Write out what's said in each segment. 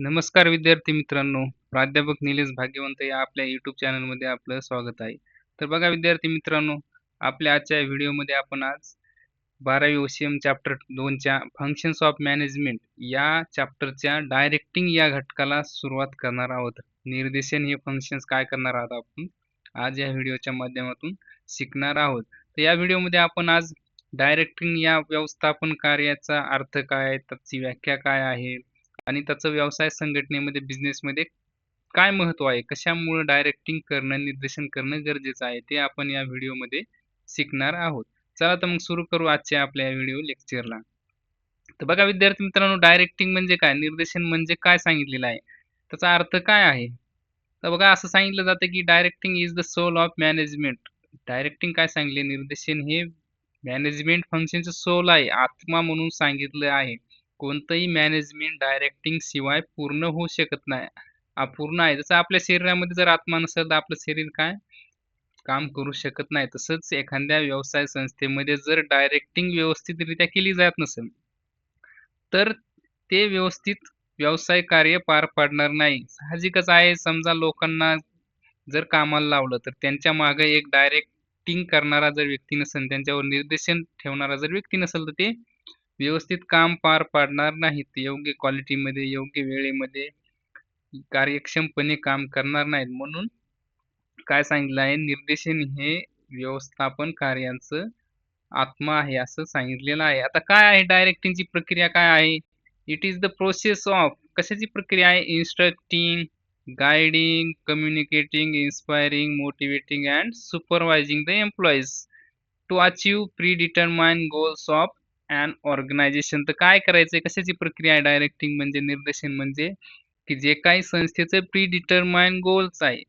नमस्कार विद्यार्थी मित्रांनो. प्राध्यापक निलेश भाग्यवंत या आपल्या यूट्यूब चॅनलमध्ये आपलं स्वागत आहे. तर बघा विद्यार्थी मित्रांनो आपल्या आजच्या व्हिडिओमध्ये आपण आज बारावी ओ सी एम चॅप्टर दोनच्या फंक्शन्स ऑफ मॅनेजमेंट या चॅप्टरच्या डायरेक्टिंग या घटकाला सुरुवात करणार आहोत. निर्देशन हे फंक्शन्स काय करणार आहोत आपण आज या व्हिडिओच्या माध्यमातून शिकणार आहोत. तर या व्हिडिओमध्ये आपण आज डायरेक्टिंग या व्यवस्थापन कार्याचा अर्थ काय त्याची व्याख्या काय आहे? आणि त्याचं व्यवसाय संघटनेमध्ये बिझनेसमध्ये काय महत्त्व आहे? कशामुळे डायरेक्टिंग करणं निर्देशन करणं गरजेचं आहे? ते आपण या व्हिडिओमध्ये शिकणार आहोत. चला तर मग सुरू करू आजच्या आपल्या या व्हिडिओ लेक्चरला. तर बघा विद्यार्थी मित्रांनो डायरेक्टिंग म्हणजे काय? निर्देशन म्हणजे काय सांगितलेलं आहे? त्याचा अर्थ काय आहे? तर बघा असं सांगितलं जातं की directing is the soul of management directing काय सांगले निर्देशन हे मॅनेजमेंट फंक्शनचं सोल आहे आत्मा म्हणून सांगितलं आहे. कोणतंही मॅनेजमेंट डायरेक्टिंग शिवाय पूर्ण होऊ शकत नाही. अपूर्ण आहे. जसं आपल्या शरीरामध्ये जर आत्मा नसेल तर आपलं शरीर काय? काम करू शकत नाही. तसंच एखाद्या व्यवसाय संस्थेमध्ये जर डायरेक्टिंग व्यवस्थितरित्या केली जात नसेल तर ते व्यवस्थित व्यवसाय कार्य पार पाडणार नाही. साहजिकच आहे. समजा लोकांना जर कामाला लावलं तर त्यांच्या मागे एक डायरेक्टिंग करणारा जर व्यक्ती नसेल त्यांच्यावर निर्देशन ठेवणारा जर व्यक्ती नसेल तर ते व्यवस्थित काम पार पाडणार नाहीत. योग्य क्वालिटीमध्ये योग्य वेळेमध्ये कार्यक्षमपणे काम करणार नाहीत. म्हणून काय सांगितलं आहे? निर्देशन हे व्यवस्थापन कार्यांचं आत्मा आहे असं सांगितलेलं आहे. आता काय आहे? डायरेक्टिंगची प्रक्रिया काय आहे? It is the process of कशाची प्रक्रिया आहे? Instructing guiding communicating inspiring motivating and supervising the employees to achieve pre determine goals of and organisation. तर काय करायचं आहे कशाची प्रक्रिया आहे डायरेक्टिंग म्हणजे निर्देशन म्हणजे? की जे काही संस्थेचं प्री डिटरमाइन गोल्स आहे.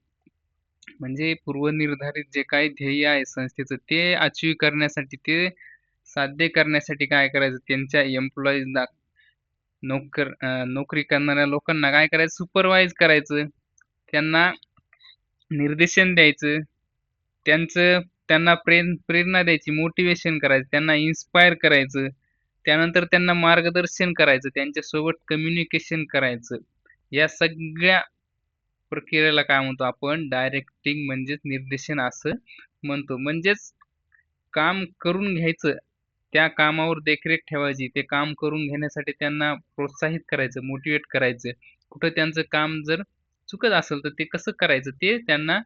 म्हणजे पूर्वनिर्धारित जे काही ध्येय आहे संस्थेचं ते अचीव करण्यासाठी ते साध्य करण्यासाठी काय करायचं? त्यांच्या एम्प्लॉईजना नोकर नोकरी करणाऱ्या लोकांना काय करायचं? सुपरवाईज करायचं. त्यांना निर्देशन द्यायचं. त्यांचं त्यांना प्रेर प्रेरणा द्यायची मोटिवेशन करायचं त्यांना इन्स्पायर करायचं. त्यानंतर त्यांना मार्गदर्शन करायचं त्यांच्यासोबत कम्युनिकेशन करायचं. या सगळ्या प्रक्रियेला काय म्हणतो आपण? डायरेक्टिंग म्हणजेच निर्देशन असं म्हणतो. म्हणजेच काम करून घ्यायचं त्या कामावर देखरेख ठेवायची ते काम करून घेण्यासाठी त्यांना प्रोत्साहित करायचं मोटिवेट करायचं. कुठं त्यांचं काम जर चुकत असेल तर ते कसं करायचं? ते त्यांना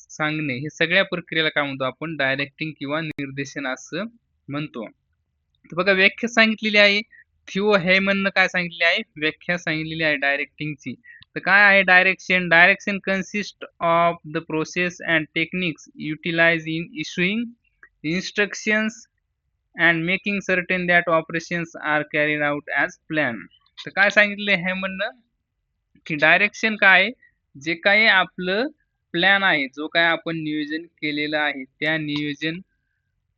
सांगणे हे सगळ्या प्रक्रियेला काय म्हणतो आपण? डायरेक्टिंग किंवा निर्देशन असं म्हणतो. बघा व्याख्या सांगितलेली आहे. थिओ हे म्हणणं काय सांगितले आहे? व्याख्या सांगितलेली आहे डायरेक्टिंगची तर काय आहे direction direction consist of the process and techniques utilise in issuing instructions and making certain that operations are carried out as plan तर काय सांगितले हे म्हणणं की डायरेक्शन काय जे काही आपलं प्लॅन आहे जो काय आपण नियोजन केलेला आहे त्या नियोजन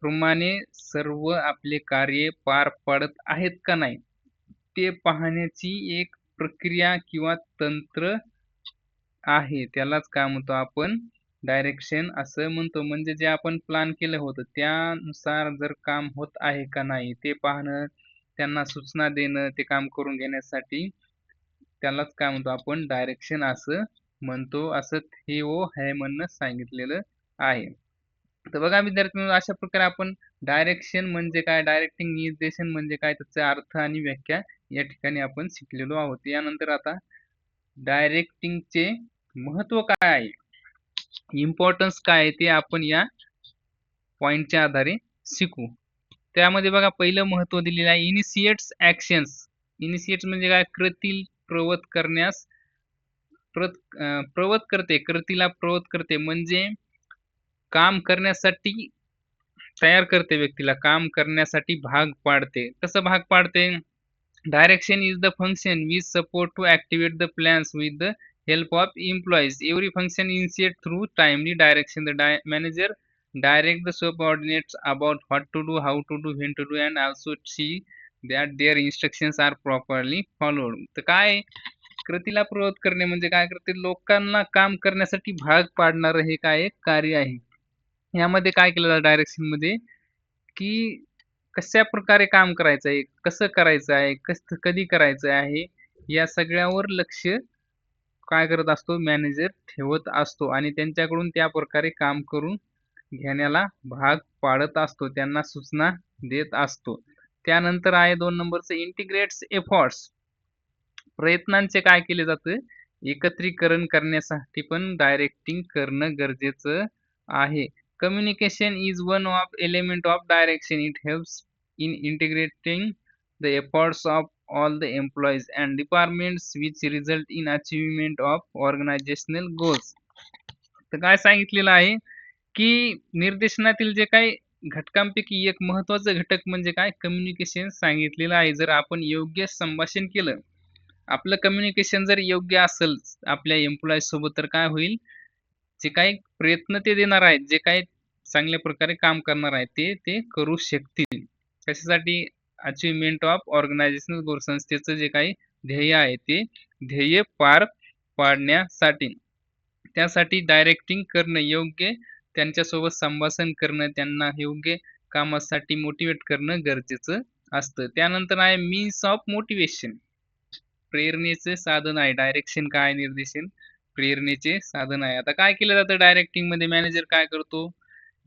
प्रमाणे सर्व आपले कार्य पार पडत आहेत का नाही ते पाहण्याची एक प्रक्रिया किंवा तंत्र आहे. त्यालाच काय म्हणतो आपण? डायरेक्शन असं म्हणतो म्हणजे जे आपण प्लॅन केलं होतं त्यानुसार जर काम होत आहे का नाही ते पाहणं त्यांना सूचना देणं ते काम करून घेण्यासाठी त्यालाच काय म्हणतो आपण? डायरेक्शन असं म्हणतो असं हे ओ हॅमननं सांगितलेलं आहे. तर बघा विद्यार्थी अशा प्रकारे आपण डायरेक्शन म्हणजे काय? डायरेक्टिंग निर्देशन म्हणजे काय? त्याचा अर्थ आणि व्याख्या या ठिकाणी आपण शिकलेलो आहोत. यानंतर आता डायरेक्टिंगचे महत्त्व काय? आहे इम्पॉर्टन्स काय आहे ते आपण या पॉइंटच्या आधारे शिकू. त्यामध्ये बघा पहिलं महत्त्व दिलेलं आहे. इनिशिएट्स ऍक्शन्स इनिशिएट्स म्हणजे काय? कृती प्रवत करण्यास प्रत प्रवत करते कृतीला प्रवत करते म्हणजे काम करण्यासाठी तयार करते व्यक्तीला काम करण्यासाठी भाग पाडते. कसं भाग पाडते? Direction is the function with support to activate the plans with the help of employees every function initiate through timely direction the die manager direct the subordinates about what to do how to do when to do and also see that their instructions are properly followed तर काय कृतीला प्रवृत्त करणे म्हणजे काय करते? लोकांना काम करण्यासाठी भाग पाडणारं हे काय एक कार्य आहे. यामध्ये काय केलं जातं डायरेक्शनमध्ये? की कशा प्रकारे काम करायचं आहे? कसं करायचं आहे? कस कधी करायचं आहे? या सगळ्यावर लक्ष काय करत असतो? मॅनेजर ठेवत असतो आणि त्यांच्याकडून त्या प्रकारे काम करून घेण्याला भाग पाडत असतो. त्यांना सूचना देत असतो. त्यानंतर आहे दोन नंबरचं इंटिग्रेट्स एफॉर्ट्स प्रयत्नांचे काय केले जातं? एकत्रीकरण करण्यासाठी पण डायरेक्टिंग करणं गरजेचं आहे. Communication is one of element of direction it helps in integrating the efforts of all the employees and departments which result in achievement of organisational goals तर काय सांगितलेलं आहे की निर्देशनातील जे काही घटकांपैकी एक महत्त्वाचा घटक म्हणजे काय? कम्युनिकेशन सांगितलेलं आहे. जर आपण योग्य संभाषण केलं आपलं कम्युनिकेशन जर योग्य असेल आपल्या एम्प्लॉई सोबत तर काय होईल? जे काही प्रयत्न ते देणार आहेत जे काही चांगल्या प्रकारे काम करणार आहेत ते ते करू शकतील. कशासाठी अचिव्हमेंट ऑफ ऑर्गनायझेशनल गोल संस्थेचं जे काही ध्येय आहे ते ध्येय पार पाडण्यासाठी. त्यासाठी डायरेक्टिंग करणं योग्य त्यांच्यासोबत संभाषण करणं त्यांना योग्य कामासाठी मोटिवेट करणं गरजेचं असतं. त्यानंतर आहे मीन्स ऑफ मोटिवेशन प्रेरणेचे साधन आहे. डायरेक्शन काय निर्देशन? प्रेरणेचे साधन आहे. आता काय केलं जातं? डायरेक्टिंगमध्ये मॅनेजर काय करतो?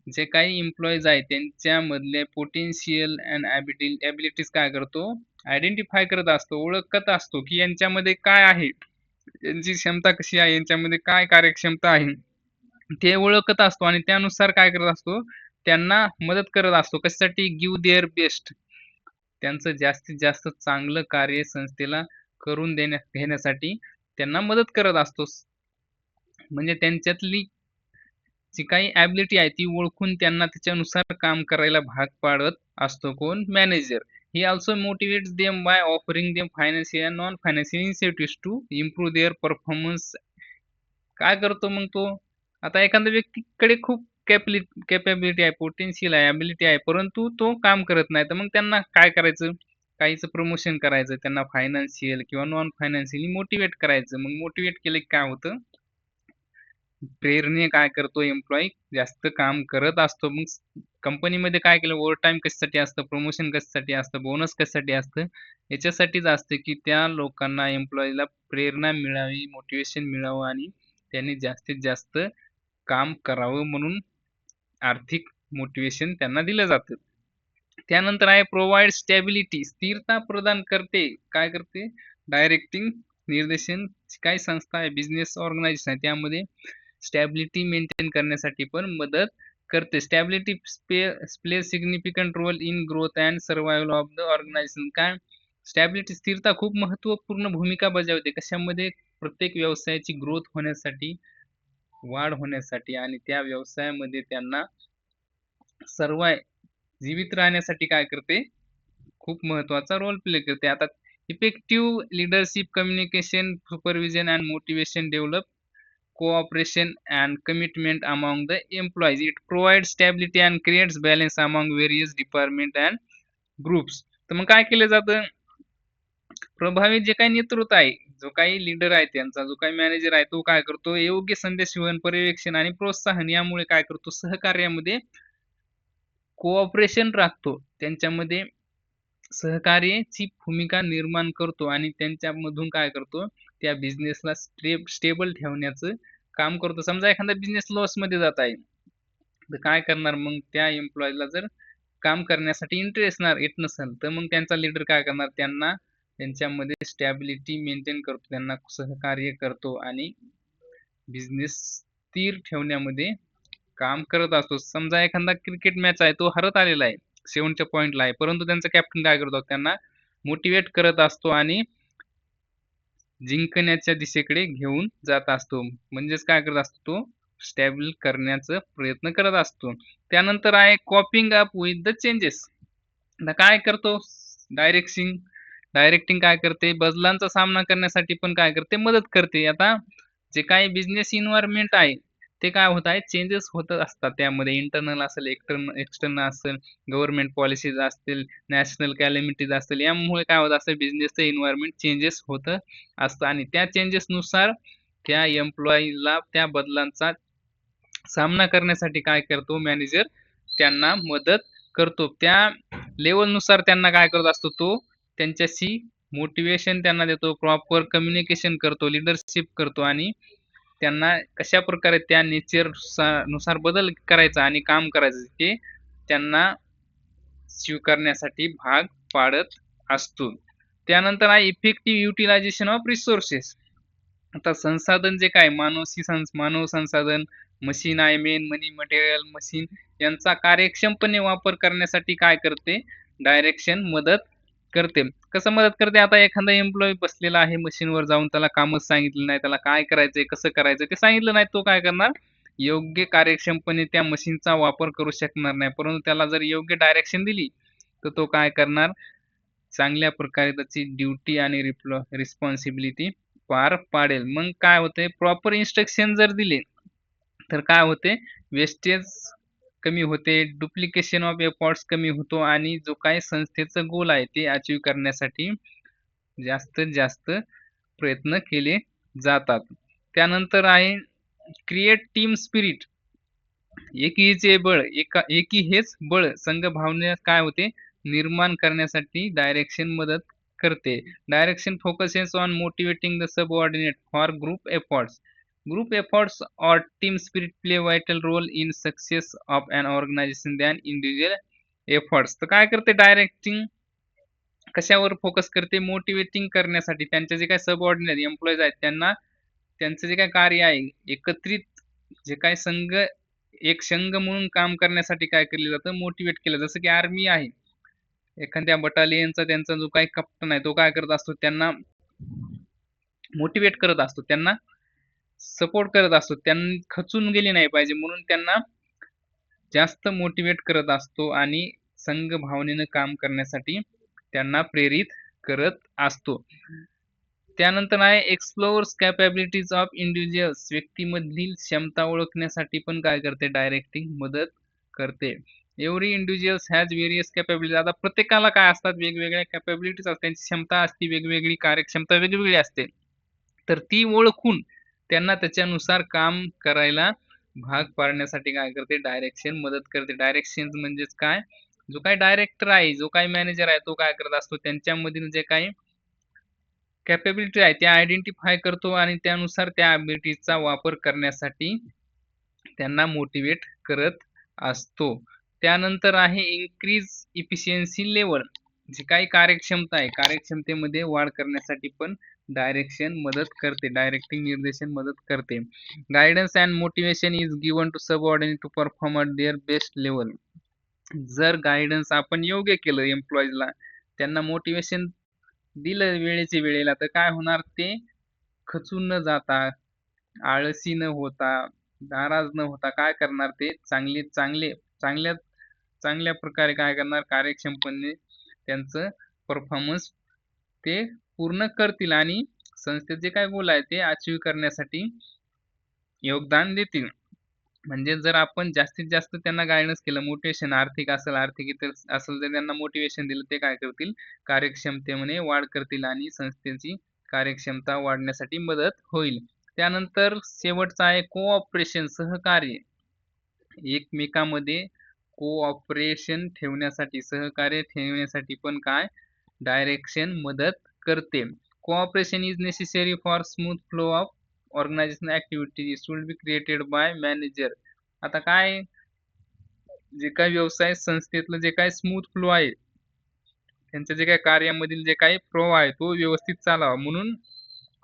जे काही एम्प्लॉईज आहेत त्यांच्यामधले पोटेन्शियल अँड ॲबिलिटीज काय करतो? आयडेंटिफाय करत असतो ओळखत असतो की यांच्यामध्ये काय आहे? यांची क्षमता कशी आहे? यांच्यामध्ये काय कार्यक्षमता आहे? ते ओळखत असतो आणि त्यानुसार काय करत असतो? त्यांना मदत करत असतो. कशासाठी? गिव्ह देअर बेस्ट त्यांचं जास्तीत जास्त चांगलं कार्य संस्थेला करून देण्या घेण्यासाठी त्यांना मदत करत असतो. म्हणजे त्यांच्यातली जी काही ॲबिलिटी आहे ती ओळखून त्यांना त्याच्यानुसार काम करायला भाग पाडत असतो कोण? Manager he also motivate them by offering them financial and non financial initiative to improve their performance काय करतो मग तो? आता एखाद्या व्यक्तीकडे खूप कॅपलि कॅपेबिलिटी आहे पोटेन्शियल आहे ॲबिलिटी आहे परंतु तो काम करत नाही. तर मग त्यांना काय करायचं? काहीचं प्रमोशन करायचं त्यांना फायनान्शियल किंवा नॉन फायनान्शियली मोटिवेट करायचं. मग मोटिवेट केलं की काय होतं? प्रेरणे काय करतो एम्प्लॉई जास्त काम करत असतो. मग कंपनीमध्ये काय केलं? ओव्हर टाईम कशासाठी असतं? प्रमोशन कशासाठी असतं? बोनस कशासाठी असतं? याच्यासाठीच असतं की त्या लोकांना एम्प्लॉईला प्रेरणा मिळावी मोटिवेशन मिळावं आणि त्यांनी जास्तीत जास्त काम करावं म्हणून आर्थिक मोटिवेशन त्यांना दिलं जातं. त्यानंतर आहे प्रोव्हाइड स्टॅबिलिटी स्थिरता प्रदान करते. काय करते? डायरेक्टिंग निर्देशन काय संस्था आहे? बिझनेस ऑर्गनायझेशन आहे. त्यामध्ये स्टॅबिलिटी मेंटेन करण्यासाठी पण मदत करते. Stability play significant role in growth and survival of the organisation काय? स्टॅबिलिटी स्थिरता खूप महत्त्वपूर्ण भूमिका बजावते. कशामध्ये? प्रत्येक व्यवसायाची ग्रोथ होण्यासाठी वाढ होण्यासाठी आणि त्या व्यवसायामध्ये त्यांना सर्वाय जीवित राहण्यासाठी काय करते? खूप महत्त्वाचा रोल प्ले करते. आता effective leadership communication supervision and motivation develop cooperation and commitment among the employees. It provides stability and creates balance among various department and groups. तर मग काय केलं जातं? प्रभावी जे काही नेतृत्व आहे जो काही लीडर आहे त्यांचा जो काही मॅनेजर आहे तो काय करतो? योग्य संदेश पर्यवेक्षण आणि प्रोत्साहन यामुळे काय करतो? सहकार्यामध्ये कोऑपरेशन राखतो. त्यांच्यामध्ये सहकार्याची भूमिका निर्माण करतो आणि त्यांच्यामधून काय करतो? त्या बिझनेसला स्टेबल ठेवण्याचं काम करतो. समजा एखादा बिझनेस लॉसमध्ये जात आहे तर काय करणार? मग त्या एम्प्लॉईला जर काम करण्यासाठी इंटरेस्ट येत नसेल तर मग त्यांचा लीडर काय करणार? त्यांना त्यांच्यामध्ये स्टॅबिलिटी मेंटेन करतो. त्यांना सहकार्य करतो आणि बिझनेस स्थिर ठेवण्यामध्ये काम करत असतो. समजा एखादा क्रिकेट मॅच आहे तो हरत आलेला आहे सेवनच्या पॉइंटला आहे परंतु त्यांचा कॅप्टन काय करतो? त्यांना मोटिवेट करत असतो आणि जिंकण्याच्या दिशेकडे घेऊन जात असतो. म्हणजेच काय करत असतो? तो स्टॅबल करण्याचा प्रयत्न करत असतो. त्यानंतर आहे coping up with the changes काय करतो? डायरेक्टिंग डायरेक्टिंग काय करते? बदलांचा सामना करण्यासाठी पण काय करते? मदत करते. आता जे काही बिझनेस इन्व्हायरमेंट आहे ते काय होत आहे चेंजेस होत असतात त्यामध्ये. इंटरनल असेल एक्टर्नल एक्सटर्नल असेल गव्हर्नमेंट पॉलिसीज असतील नॅशनल कॅलेमिटीज असतील यामुळे काय होत असतं? बिझनेसचं इन्व्हायरमेंट चेंजेस होत असतं. आणि त्या चेंजेसनुसार त्या एम्प्लॉईला त्या बदलांचा सामना करण्यासाठी काय करतो? मॅनेजर त्यांना मदत करतो. त्या लेवलनुसार त्यांना काय करत असतो? तो त्यांच्याशी मोटिवेशन त्यांना देतो. प्रॉपर कम्युनिकेशन करतो. लिडरशिप करतो. आणि त्यांना कशा प्रकारे त्या नेचरनुसार बदल करायचा आणि काम करायचं ते त्यांना स्वीकारण्यासाठी भाग पाडत असतो. त्यानंतर आहे इफेक्टिव्ह युटिलायझेशन ऑफ रिसोर्सेस आता संसाधन जे काय मानवशी संस मानव संसाधन मशीन आय मेन मनी मटेरियल मशीन यांचा कार्यक्षमपणे वापर करण्यासाठी काय करते? डायरेक्शन मदत करते. कसं मदत करते? आता एखादा एम्प्लॉई बसलेला आहे मशीनवर जाऊन त्याला कामच सांगितलं नाही त्याला काय करायचंय कसं करायचं ते सांगितलं नाही तो काय करणार? योग्य कार्यक्षमपणे त्या मशीनचा वापर करू शकणार नाही. परंतु त्याला जर योग्य डायरेक्शन दिली तर तो काय करणार? चांगल्या प्रकारे त्याची ड्युटी आणि रिप्लो रिस्पॉन्सिबिलिटी पार पाडेल. मग काय होते प्रॉपर इन्स्ट्रक्शन जर दिले तर काय होते वेस्टेज कमी होते. डुप्लिकेशन ऑफ एफॉर्ट्स कमी होतो आणि जो काय संस्थेचं गोल आहे ते अचीव करण्यासाठी जास्तीत जास्त प्रयत्न केले जातात. त्यानंतर आहे क्रिएट टीम स्पिरिट एकीचे बळ एका एकी हेच बळ संघ भावने काय होते? निर्माण करण्यासाठी डायरेक्शन मदत करते. Direction focuses on motivating the subordinate for group efforts group efforts or team spirit play vital role in success of an organisation than individual efforts तर काय करते डायरेक्टिंग कशावर फोकस करते? मोटिवेटिंग करण्यासाठी. त्यांचे जे काय सबऑर्डिनेट एम्प्लॉईज आहेत त्यांना त्यांचं जे काय कार्य आहे एकत्रित जे काय संघ एक संघ म्हणून काम करण्यासाठी काय केलं जातं? मोटिवेट केलं. जसं की आर्मी आहे. एखाद्या बटालियनचा त्यांचा जो काही कप्टन आहे तो काय करत असतो? त्यांना मोटिवेट करत असतो. त्यांना सपोर्ट करत असतो. त्यांना खचून गेले नाही पाहिजे. म्हणून त्यांना जास्त मोटिवेट करत असतो आणि संघ भावनेनं काम करण्यासाठी त्यांना प्रेरित करत असतो. त्यानंतर आहे एक्सप्लोअर्स कॅपॅबिलिटीज ऑफ इंडिव्हिज्युअल्स व्यक्तीमधील क्षमता ओळखण्यासाठी पण काय करते? डायरेक्टिंग मदत करते. Every individuals has various capabilities आता प्रत्येकाला काय असतात? वेगवेगळ्या कॅपॅबिलिटीज असतात. त्यांची क्षमता असते वेगवेगळी कार्यक्षमता वेगवेगळी असते. तर ती ओळखून त्यांना त्याच्यानुसार काम करायला भाग पाडण्यासाठी काय करते? डायरेक्शन मदत करते. डायरेक्शन म्हणजेच काय? जो काय डायरेक्टर आहे जो काय मॅनेजर आहे तो काय करत असतो? त्यांच्यामधील जे काही कॅपेबिलिटी आहे त्या आयडेंटिफाय करतो आणि त्यानुसार त्या ॲबिलिटीजचा वापर करण्यासाठी त्यांना मोटिवेट करत असतो. त्यानंतर आहे इन्क्रीज इफिशियन्सी लेवल जी काही कार्यक्षमता आहे कार्यक्षमतेमध्ये वाढ करण्यासाठी पण डायरेक्शन मदत करते. डायरेक्टिंग निर्देशन मदत करते. Guidance and motivation is given to subordinate to perform at their best level जर गायडन्स आपण योग्य केलं एम्प्लॉईजला त्यांना मोटिवेशन दिलं वेळेच्या वेळेला तर काय होणार? ते खचून न जाता आळसी न होता नाराज न होता काय करणार ते? चांगले चांगले चांगल्या चांगल्या प्रकारे काय करणार? कार्यक्षमपणे त्यांचं परफॉर्मन्स ते पूर्ण करतील आणि संस्थेत जे काय गोल आहे ते अचीव करण्यासाठी योगदान देतील. म्हणजे जर आपण जास्तीत जास्त त्यांना गायडन्स केलं मोटिवेशन आर्थिक असेल आर्थिक इतर असेल तर त्यांना मोटिवेशन दिलं ते काय करतील? कार्यक्षमतेमध्ये वाढ करतील आणि संस्थेची कार्यक्षमता वाढण्यासाठी मदत होईल. त्यानंतर शेवटचा आहे कोऑपरेशन सहकार्य. एकमेकामध्ये कोऑपरेशन ठेवण्यासाठी सहकार्य ठेवण्यासाठी पण काय? डायरेक्शन मदत करते. Cooperation is necessary for smooth flow of organisation activity should be created by manager आता काय जे काही व्यवसाय संस्थेतलं जे काय स्मूथ फ्लो आहे त्यांचं जे काय कार्यामधील जे काही फ्लो आहे तो व्यवस्थित चालावा. म्हणून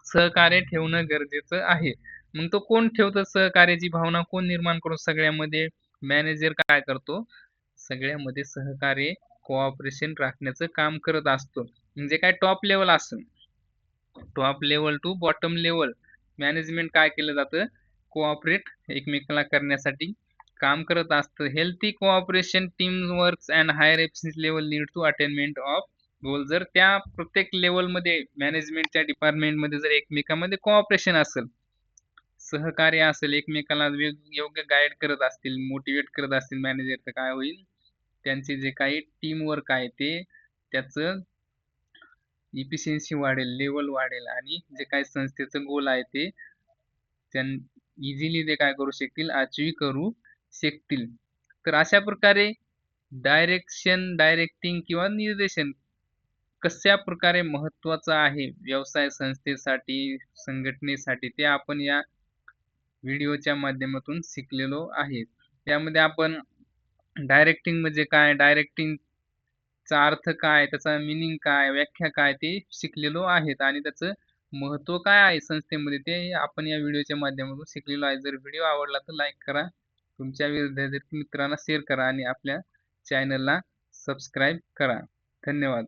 सहकार्य ठेवणं गरजेचं आहे. मग तो कोण ठेवतं सहकार्याची भावना? कोण निर्माण करून सगळ्यामध्ये? मॅनेजर काय करतो? सगळ्यामध्ये सहकार्य कोऑपरेशन राखण्याचं काम करत असतो. म्हणजे काय टॉप लेवल असेल top level to bottom level management काय केलं जातं? कोऑपरेट एकमेकाला करण्यासाठी काम करत असतं. Healthy cooperation team works and higher efficiency level lead to attainment of goal जर त्या प्रत्येक लेवलमध्ये मॅनेजमेंटच्या डिपार्टमेंटमध्ये जर एकमेकामध्ये कोऑपरेशन असेल सहकार्य असेल एकमेकाला योग्य गाईड करत असतील मोटिवेट करत असतील मॅनेजर तर काय होईल? त्यांचे जे काही टीम वर्क आहे ते त्याचं इफिशियन्सी वाढेल लेवल वाढेल आणि जे काय संस्थेचं गोल आहे ते त्यां इझिली ते काय करू शकतील अचीव करू शकतील तर अशा प्रकारे डायरेक्शन डायरेक्टिंग किंवा निर्देशन कशा प्रकारे महत्त्वाचं आहे व्यवसाय संस्थेसाठी, संघटनेसाठी ते आपण या व्हिडिओच्या माध्यमातून शिकलेलो आहे. त्यामध्ये आपण डायरेक्टिंग म्हणजे काय? डायरेक्टिंग त्याचा अर्थ काय? त्याचा मिनिंग काय? व्याख्या काय? ते शिकलेलो आहेत आणि त्याचं महत्त्व काय आहे संस्थेमध्ये ते आपण या व्हिडिओच्या माध्यमातून शिकलेलो आहे. जर व्हिडिओ आवडला तर लाईक करा. तुमच्या विद्यार्थी मित्रांना शेअर करा आणि आपल्या चॅनलला सबस्क्राईब करा. धन्यवाद.